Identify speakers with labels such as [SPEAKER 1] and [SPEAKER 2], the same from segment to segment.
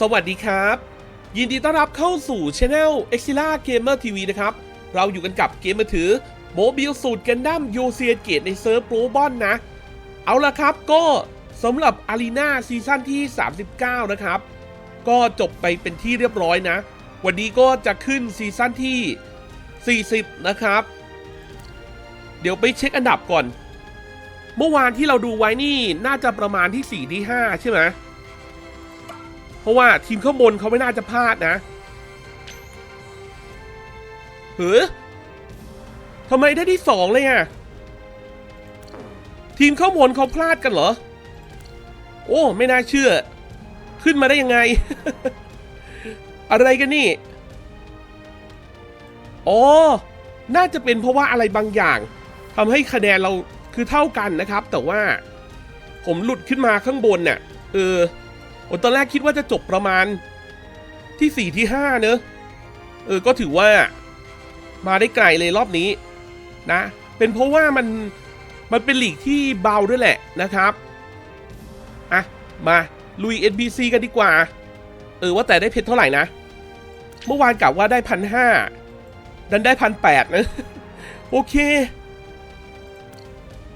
[SPEAKER 1] สวัสดีครับ ยินดีต้อนรับเข้าสู่ช anel e x i l a Gamer TV นะครับ เราอยู่กันกับเกมมือถือโมบิลสูตรกันดั้มโยเซียเกตในเซิร์ฟโปรบอนนะ เอาละครับก็สำหรับอารีนาซีซั่นที่ 39 นะครับ ก็จบไปเป็นที่เรียบร้อยนะ วันนี้ก็จะขึ้นซีซั่นที่ 40 นะครับ เดี๋ยวไปเช็คอันดับก่อน เมื่อวานที่เราดูไว้นี่น่าจะประมาณที่ 4 ที่ 5 ใช่ไหม เพราะว่าทีมข้างบนเขาไม่น่าจะพลาดนะเฮ้ยทำไมได้ที่สองเลยอะทีมข้างบนเขาพลาดกันเหรอ โอ้ ไม่น่าเชื่อ ขึ้นมาได้ยังไง อะไรกันนี่ อ๋อ น่าจะเป็นเพราะว่าอะไรบางอย่างทำให้คะแนนเราคือเท่ากันนะครับ แต่ว่า ผมหลุดขึ้นมาข้างบนเนี่ยเออ โอ้ตอนแรกคิดว่าจะจบประมาณที่สี่ที่ห้าเนอะเออก็ถือว่ามาได้ไกลเลยรอบนี้นะ เป็นเพราะว่ามันมันเป็นหลีกที่เบาด้วยแหละนะครับ อะ มาลุย NPC กันดีกว่า เออว่าแต่ได้เพชรเท่าไหร่นะ เมื่อวานกล่าวว่าได้พันห้าดันได้พันแปดนะ โอเค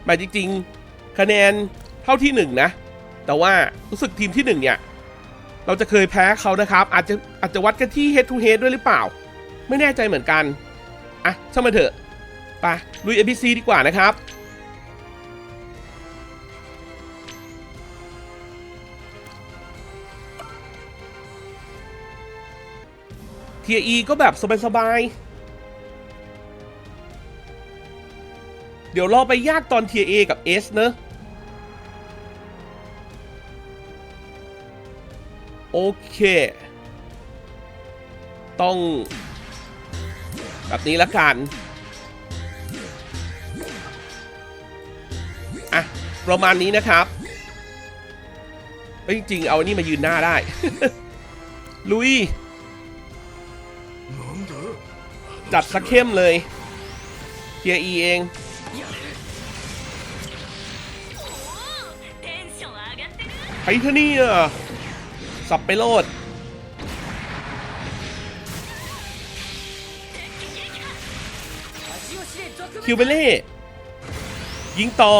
[SPEAKER 1] หมายจริง ๆ คะแนนเท่าที่หนึ่งนะ แต่ว่ารู้สึกทีมที่หนึ่งเนี่ย เราจะเคยแพ้เขานะครับ อาจจะอาจจะวัดกันที่ head to head ด้วยหรือเปล่า ไม่แน่ใจเหมือนกัน อะช่างมันเถอะไปลุย NPC ดีกว่านะครับเทียอีก็แบบสบายๆเดี๋ยวรอไปยากตอนเทียเอกับ S เนอะ โอเค ต้อง แบบนี้ละกันอะประมาณนี้นะครับจริงๆเอาอันนี้มายืนหน้าได้ ลุย จัดสักเข้มเลยเทียอีเองไทเทเนี่อะ สับไปโลดคิวเบเล่ยิงต่อ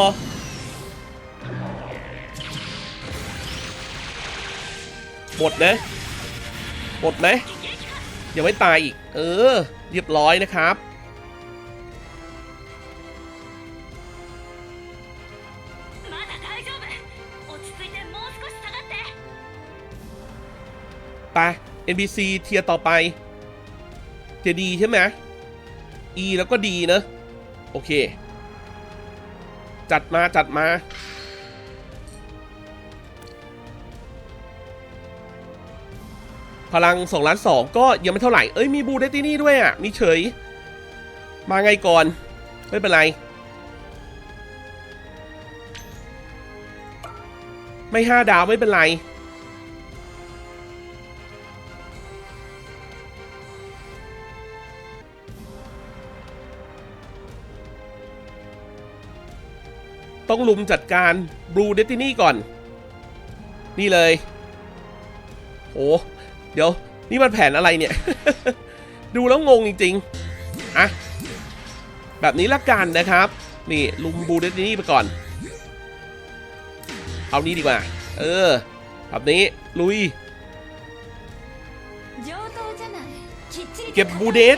[SPEAKER 1] หมดนะหมดไหมยังไม่ตายอีก เออ เรียบร้อยนะครับ ป NPC เทียร์ต่อไปเทียร์ดีใช่ไหม E แล้วก็ดีเนอะโอเค จัดมาจัดมา พลัง2ล้าน2ก็ยังไม่เท่าไหร่ เอ้ยมีบูเดตินี่ด้วยอะ มีเฉย มาไงก่อน ไม่เป็นไร ไม่ห้าดาวไม่เป็นไร ต้องลุมจัดการบลูเดตินี่ก่อน นี่เลยโอ้เดี๋ยว นี่มันแผนอะไรเนี่ย ดูแล้วงงจริงๆอะแบบนี้ละกันนะครับ นี่ลุมบูเดตินี่ไปก่อน เอานี้ดีกว่า เออ แบบนี้ ลุย เก็บบูเด
[SPEAKER 2] ต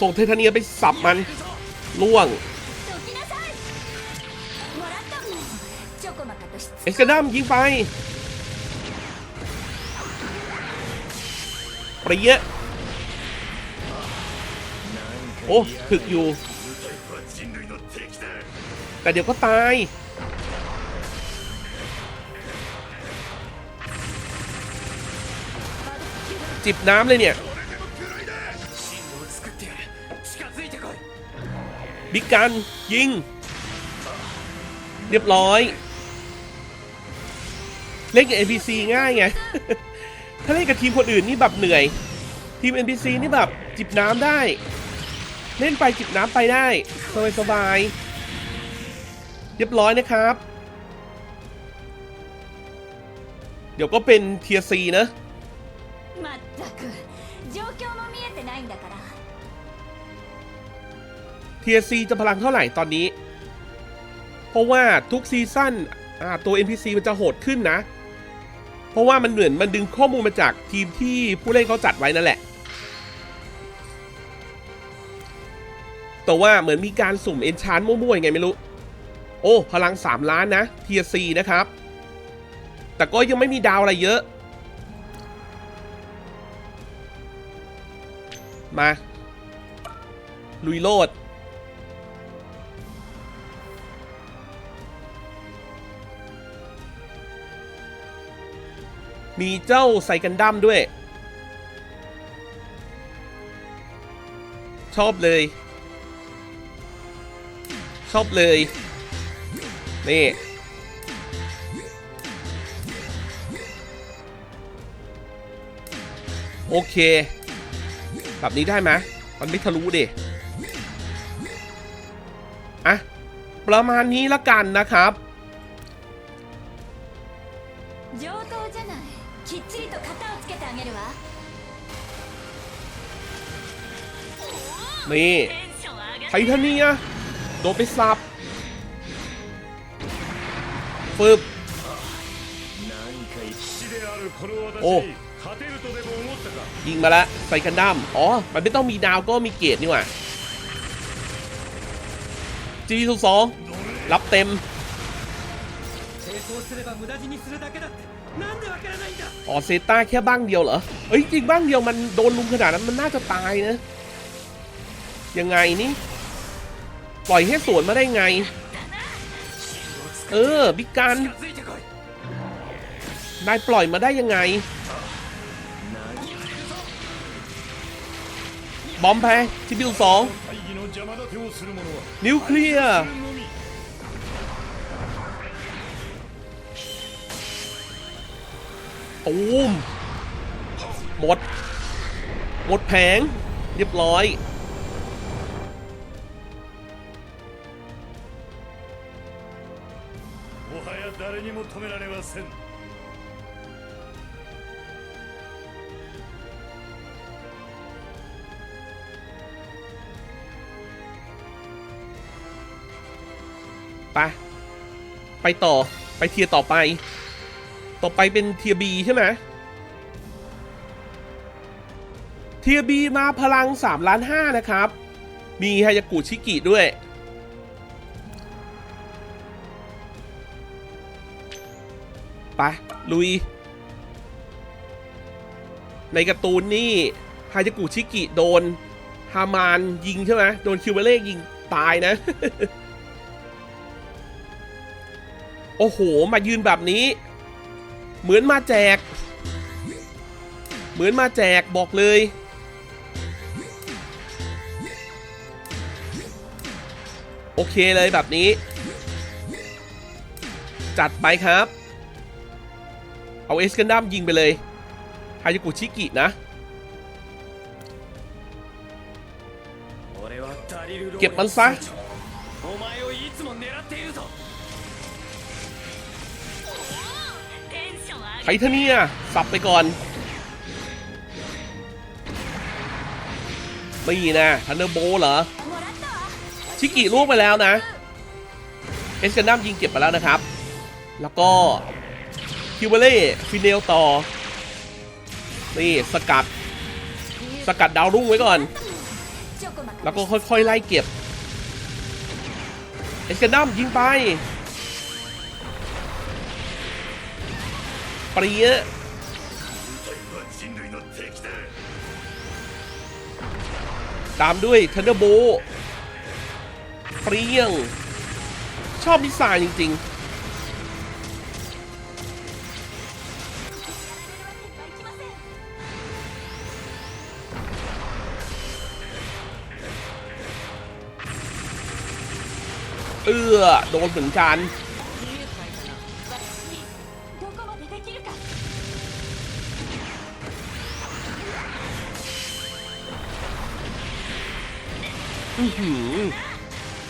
[SPEAKER 1] ส่งเทเทเนียไปสับมันล่วง เอ็กซ์ดัมยิงไปปรียะโอ้ถึกอยู่ แต่เดี๋ยวก็ตาย จิบน้ำเลยเนี่ย บิ๊กกัน ยิง เรียบร้อย เล่นกับ NPC ง่ายไง ถ้าเล่นกับทีมคนอื่นนี่แบบเหนื่อย ทีม NPC นี่แบบจิบน้ำได้ เล่นไปจิบน้ำไปได้สบายสบาย เรียบร้อยนะครับ เดี๋ยวก็เป็นเทียซีนะเทียซีจะพลังเท่าไหร่ตอนนี้ เพราะว่าทุกซีซั่นตัว NPC มันจะโหดขึ้นนะ เพราะว่ามันเหมือนมันดึงข้อมูลมาจากทีมที่ผู้เล่นเขาจัดไว้นั่นแหละ แต่ว่าเหมือนมีการสุ่มเอนชานมั่วๆยังไงไม่รู้ โอ้ พลัง 3 ล้านนะเทียซีนะครับ แต่ก็ยังไม่มีดาวอะไรเยอะ มา ลุยโลด มีเจ้าไซกันดั้มด้วย ชอบเลย ชอบเลย นี่ โอเค แบบนี้ได้ไหมมันไม่ทะลุดิอะประมาณนี้ละกันนะครับ นี่ไททานียโดนไปสับฟึบ
[SPEAKER 3] โอ้
[SPEAKER 1] ยิงมาละใส่กันดั้มอ๋อ มันไม่ต้องมีดาวก็มีเกตนี่หว่าจีสุสองรับเต็มอ๋อเซต้าแค่บ้างเดียวเหรอ เอ้ยจริงบ้างเดียวมันโดนลุมขนาดนั้นมันน่าจะตายนะ ยังไงนี่ ปล่อยให้สวนมาได้ไง เออบิกกันนายปล่อยมาได้ยังไง บอมแพ้ที่บิลสองนิวเคลียร์ตูมหมด หมดแผง เรียบร้อย
[SPEAKER 3] 誰にも止められません
[SPEAKER 1] ไป ไปต่อ ไปเทียร์ต่อไป ต่อไปเป็นเทียบีใช่ไหม เทียบีมาพลัง3ล้าน5นะครับ มีฮายากุชิกิด้วย ไปลุย ในการ์ตูนนี่ฮายากุชิกิโดนฮามานยิงใช่ไหมโดนคิวเบเล่ยิงตายนะ โอ้โห มายืนแบบนี้ เหมือนมาแจก เหมือนมาแจกบอกเลย โอเคเลยแบบนี้ จัดไปครับ เอาเอสกันดัมยิงไปเลยฮายากุชิกินะ เก็บมันซะไทเทเนียสับไปก่อนไม่ีนะทันเดอร์โบเหรอ ชิกิลูกไปแล้วนะ เอสกันดัมยิงเก็บไปแล้วนะครับ แล้วก็ คิวเบเล่ฟิเนลต่อ นี่สกัด สกัดดาวรุ่งไว้ก่อน แล้วก็ค่อยๆไล่เก็บ เอสกันดัมยิงไปปรีเยตามด้วยเทนเดอร์โบเปรี้งชอบนิสัยจริง ๆ ออโดนเหมือนกัน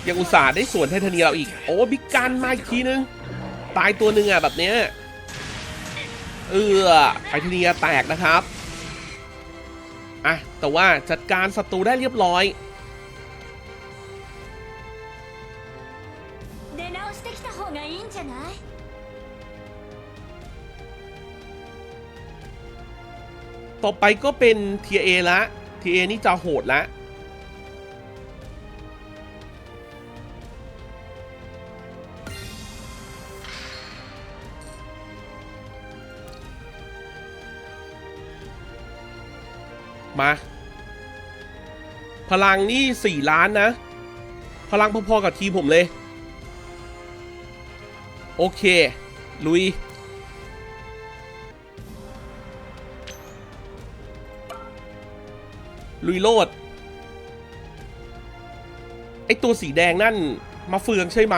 [SPEAKER 1] ยังอุตส่าห์ได้ส่วนไททานีเราอีก โอ้บิกการมาอีกทีนึง ตายตัวหนึ่งอะแบบเนี้ยเออไททานีแตกนะครับ อะ แต่ว่าจัดการศัตรูได้เรียบร้อย ต่อไปก็เป็นเทียเอละเทียเอนี่จะโหดละมา พลังนี่สี่ล้านนะ พลังพอๆกับทีผมเลย โอเค ลุย ลุยโลด ไอตัวสีแดงนั่น มาเฟืองใช่ไหม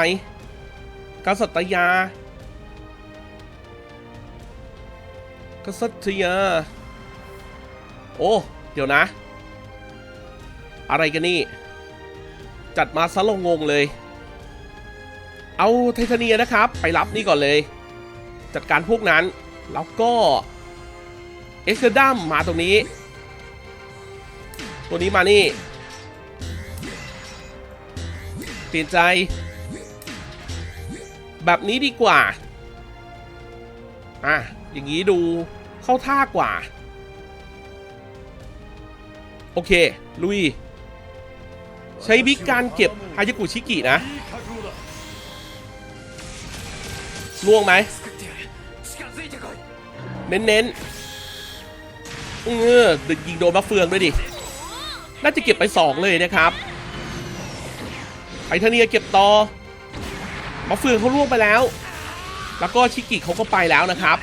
[SPEAKER 1] กษัตยากษัตยา โอ้ เดี๋ยวนะ อะไรกันนี่ จัดมาซะลงงงเลย เอาไทเทเนียนะครับ ไปรับนี่ก่อนเลย จัดการพวกนั้น แล้วก็ เอ็กซ์ดัมมาตรงนี้ ตัวนี้มานี่เปลี่ยนใจ แบบนี้ดีกว่า อะ อย่างนี้ดูเข้าท่ากว่า โอเค ลุย ใช้บิ๊กการเก็บฮายากุชิกินะล่วงไหม เน้นๆเออดึงยิงโดนมะเฟืองด้วยดิ น่าจะเก็บไป 2 เลยนะครับไทเทเนียเก็บต่อมาเฟืองเขาล่วงไปแล้ว แล้วก็ชิกิเขาก็ไปแล้วนะครับ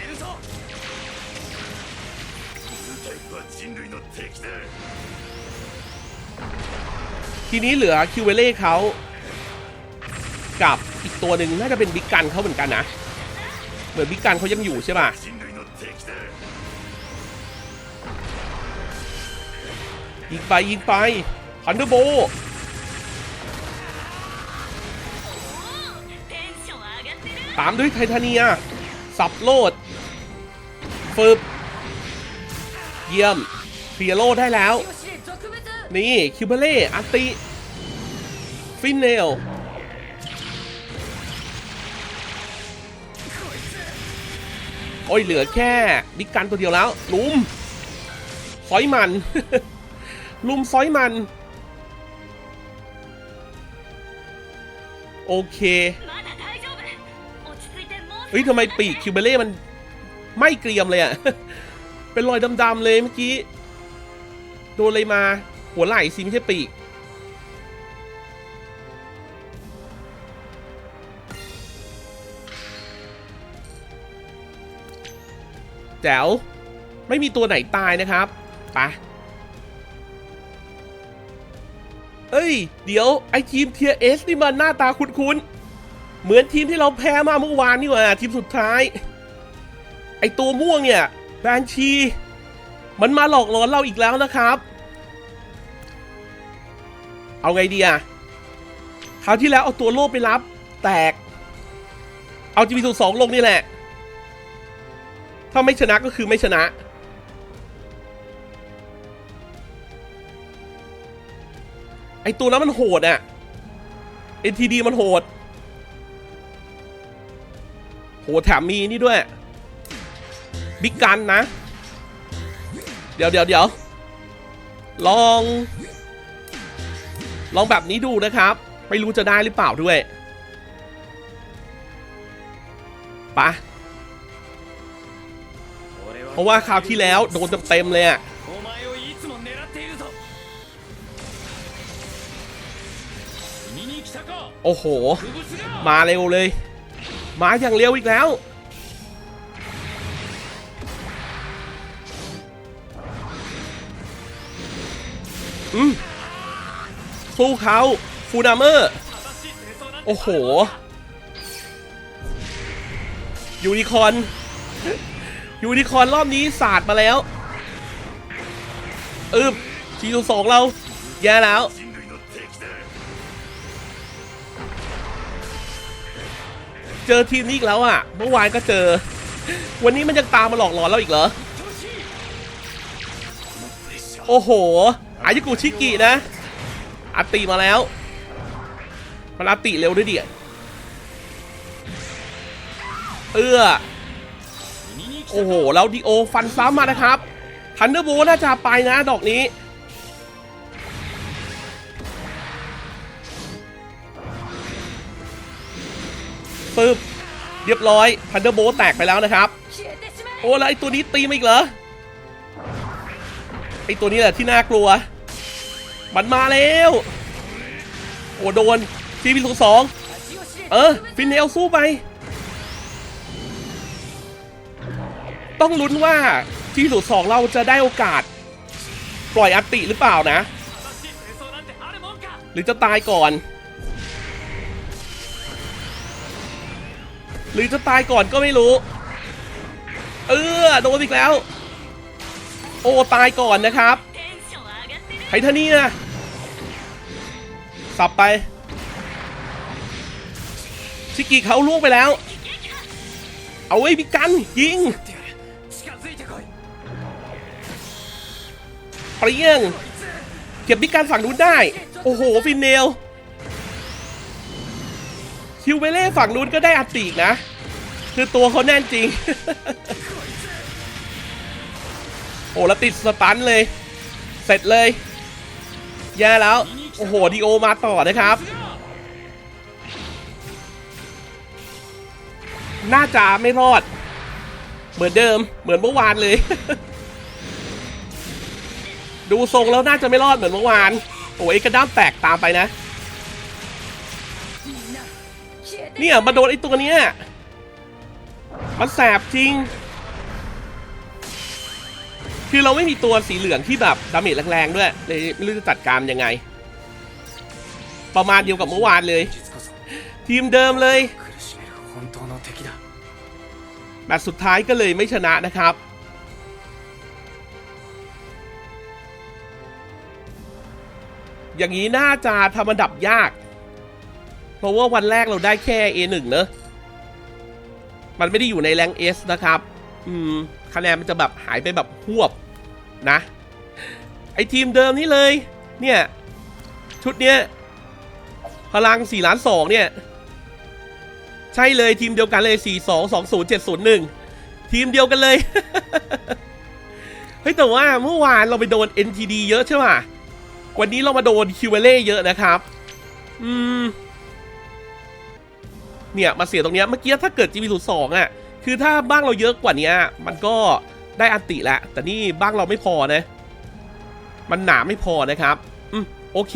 [SPEAKER 1] ทีนี้เหลือคิวเวเล่เขากับอีกตัวหนึ่งน่าจะเป็นบิ๊กกันเขาเหมือนกันนะ เหมือนบิ๊กกันเขายังอยู่ใช่
[SPEAKER 3] ไหม
[SPEAKER 1] ยิงไปยิงไปฮันเดอร์โบตามด้วยไททาเนีย สับโลดฟืบเยี่ยมเฟียโลได้แล้ว นี่คิวเบเล่อัติ ฟินเนลโอ้ยเหลือแค่บิ๊กกันตัวเดียวแล้วลุมซอยมัน ลุมซ้อยมัน โอเคเฮ้ยทำไมปีกคิวเบเล่มันไม่เกรียมเลยอะ เป็นรอยดำๆเลยเมื่อกี้ โดนเลยมา หัวไหล่สิไม่ใช่ปีก แจ๋ว ไม่มีตัวไหนตายนะครับ ไป เอ้ย เดี๋ยวไอทีมเทียเอสนี่มันหน้าตาคุ้นๆ เหมือนทีมที่เราแพ้มาเมื่อวานนี่หว่าทีมสุดท้าย ไอตัวม่วงเนี่ยแบนชี มันมาหลอกหลอนเราอีกแล้วนะครับ เอาไงดีอะคราวที่แล้วเอาตัวโลภไปรับ แตก เอาจีบีสูสองลงนี่แหละ ถ้าไม่ชนะก็คือไม่ชนะ ไอตัวนั้นมันโหดอะ NTD มันโหด โหดแถมมีนี่ด้วย บิ๊กกันนะ เดี๋ยวเดี๋ยวเดี๋ยวลอง ลองแบบนี้ดูนะครับ ไม่รู้จะได้หรือเปล่าด้วยปะเพราะว่าคราวที่แล้วโดนเต็มๆเลยอะ โอ้โห มาเร็วเลย มาอย่างเร็วอีกแล้ว อืมสู้เขาฟูนามเมอร์ โอ้โห ยูนิคอน ยูนิคอนรอบนี้สาดมาแล้ว อืบทีสองเรา แย่แล้ว จอทีมนี้อีกแล้วอะ เมื่อวานก็เจอ วันนี้มันยังตามมาหลอกหลอนเราอีกเหรอ โอ้โห อายุกุชิกินะ อัตติมาแล้ว มันอัตติเร็วด้วยดิเอื้อ โอ้โห แล้วดีโอฟันซ้ำมานะครับ ทันเดอร์โบน่าจะไปนะดอกนี้ ปึ๊บเรียบร้อยพันเดอร์โบแตกไปแล้วนะครับ โอ้แล้วไอตัวนี้ตีมาอีกเหรอไอตัวนี้แหละที่น่ากลัว มันมาแล้ว โอ้โดนซีพีสองเออ ฟินเนลสู้ไป ต้องลุ้นว่าที่สุดสองเราจะได้โอกาส ปล่อยอัติหรือเปล่านะ หรือจะตายก่อน หรือจะตายก่อนก็ไม่รู้ เออโดนอีกแล้ว โอ้ตายก่อนนะครับไททานีนะสับไปชิกิเขาล่กไปแล้ว เอาไว้พิกันยิงเปรี้ยงเก็บพิกันฝั่งนู้นได้ โอ้โห ฟินเนล คิวเบเล่ฝั่งนู้นก็ได้อัติกนะ คือตัวเขาแน่นจริง โอ้แล้วติดสตันเลย เสร็จเลย แย่แล้ว โอ้โหดีโอมาต่อนะครับ น่าจะไม่รอด เหมือนเดิมเหมือนเมื่อวานเลย ดูทรงแล้วน่าจะไม่รอดเหมือนเมื่อวาน โอ้ยกระด้ามแตกตามไปนะ เนี่ยมาโดนไอตัวเนี้ยมันแสบจริง คือเราไม่มีตัวสีเหลืองที่แบบดาเมจแรงๆด้วยเลยไม่รู้จะจัดการยังไง ประมาณเดียวกับเมื่อวานเลย ทีมเดิมเลยแบบสุดท้ายก็เลยไม่ชนะนะครับอย่างนี้น่าจะทำอันดับยาก เพราะว่าวันแรกเราได้แค่ A1 เนอะมันไม่ได้อยู่ในแรง S นะครับ อืม คะแนนมันจะแบบหายไปแบบหวบนะ ไอทีมเดิมนี่เลย เนี่ย ชุดเนี้ย พลัง4ล้าน2เนี่ย ใช่เลยทีมเดียวกันเลย 4 2 2 0 7 0 1 ทีมเดียวกันเลย เฮ้ย แต่ว่าเมื่อวานเราไปโดน NTD เยอะใช่ป่ะวันนี้เรามาโดนคิวเวเล่เยอะนะครับ อืม เนี่ยมาเสียตรงเนี้ยเมื่อกี้ถ้าเกิด GB 0 2 อะ คือถ้าบ้างเราเยอะกว่านี้มันก็ได้อันติแล้วแต่นี่บ้างเราไม่พอนะ มันหนาไม่พอนะครับ อืมโอเค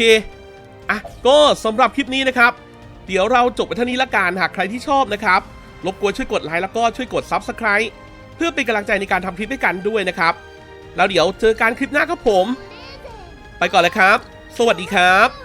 [SPEAKER 1] อะ ก็สำหรับคลิปนี้นะครับ เดี๋ยวเราจบไปเท่านี้ละกัน หากใครที่ชอบนะครับ รบกวนช่วยกดไลค์แล้วก็ช่วยกด Subscribe เพื่อเป็นกำลังใจในการทำคลิปด้วยกันด้วยนะครับ แล้วเดี๋ยวเจอกันคลิปหน้าครับผม ไปก่อนเลยครับ สวัสดีครับ